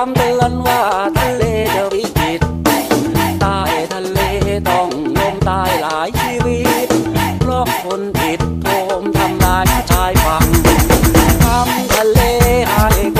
ามเตือนว่าทะเลจะวิกฤตใต้ทะเลต้องลมตายหลายชีวิต เพราะคนผิดโทมทำลายชายฝั่งทำทะเลให้